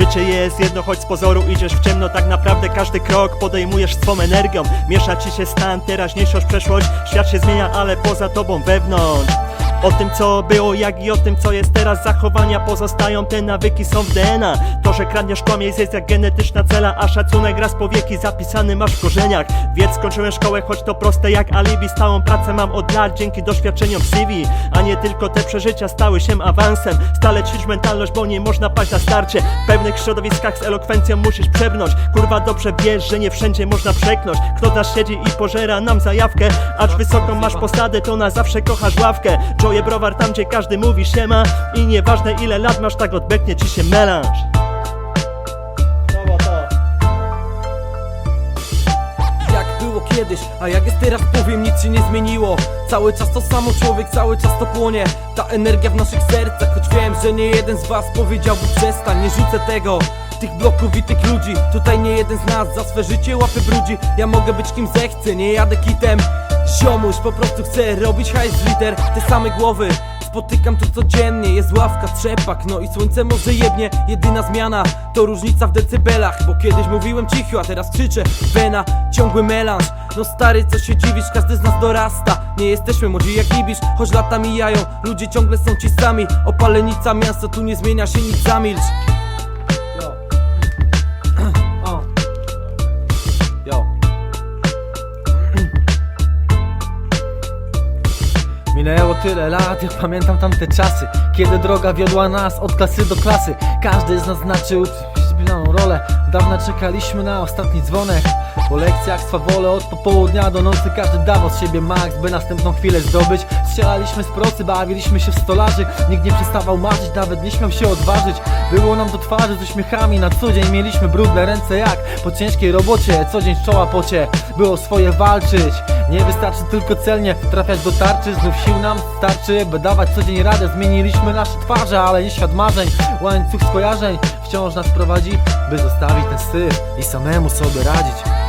Życie jest jedno, choć z pozoru idziesz w ciemno. Tak naprawdę każdy krok podejmujesz swą energią. Miesza ci się stan, teraźniejszość, przeszłość. Świat się zmienia, ale poza tobą wewnątrz o tym co było, jak i o tym co jest teraz. Zachowania pozostają, te nawyki są w DNA To, że kradniesz kłamiesz jest jak genetyczna cela A szacunek raz po wieki zapisany masz w korzeniach. Wiedz, skończyłem szkołę, choć to proste jak alibi. Stałą pracę mam od lat dzięki doświadczeniom w CV. A nie tylko te przeżycia stały się awansem. Stale ćwicz mentalność, bo nie można paść na starcie. W pewnych środowiskach z elokwencją musisz przebnąć. Kurwa dobrze wiesz, że nie wszędzie można przeknąć. Kto nas siedzi i pożera nam zajawkę? Acz wysoką masz posadę, to na zawsze kochasz ławkę Joje browar tam, gdzie każdy mówi siema I nieważne ile lat masz, tak odbeknie ci się melanż. Kiedyś, a jak jest teraz powiem nic się nie zmieniło. Cały czas to samo człowiek, cały czas to płonie. Ta energia w naszych sercach, choć wiem, że nie jeden z was powiedziałby przestań Nie rzucę tego. Tych bloków i tych ludzi Tutaj nie jeden z nas za swe życie łapy brudzi. Ja mogę być kim zechcę, nie jadę kitem Ziomuś, po prostu chcę robić hajs liter Te same głowy Spotykam tu codziennie, jest ławka, trzepak No i słońce może jebnie, jedyna zmiana To różnica w decybelach Bo kiedyś mówiłem cicho, a teraz krzyczę. Wena, ciągły melanż. No stary, co się dziwisz, każdy z nas dorasta. Nie jesteśmy młodzi jak Ibisz, choć lata mijają. Ludzie ciągle są ci sami. Opalenica miasto, tu nie zmienia się nic, zamilcz Minęło tyle lat, jak pamiętam tamte czasy Kiedy droga wiodła nas od klasy do klasy. Każdy z nas znaczył rolę Dawno czekaliśmy na ostatni dzwonek. Po lekcjach swawole od popołudnia do nocy Każdy dawał z siebie max, by następną chwilę zdobyć. Strzelaliśmy z procy, bawiliśmy się w stolarzy. Nikt nie przestawał marzyć, nawet nie śmiał się odważyć. Było nam do twarzy z uśmiechami. Na co dzień Mieliśmy brudne ręce jak po ciężkiej robocie. Co dzień czoła pocie, było swoje walczyć. Nie wystarczy tylko celnie trafiać do tarczy. Znów sił nam starczy, by dawać co dzień radę. Zmieniliśmy nasze twarze, ale nie świat marzeń Łańcuch skojarzeń wciąż nas prowadzi By zostawić ten syf i samemu sobie radzić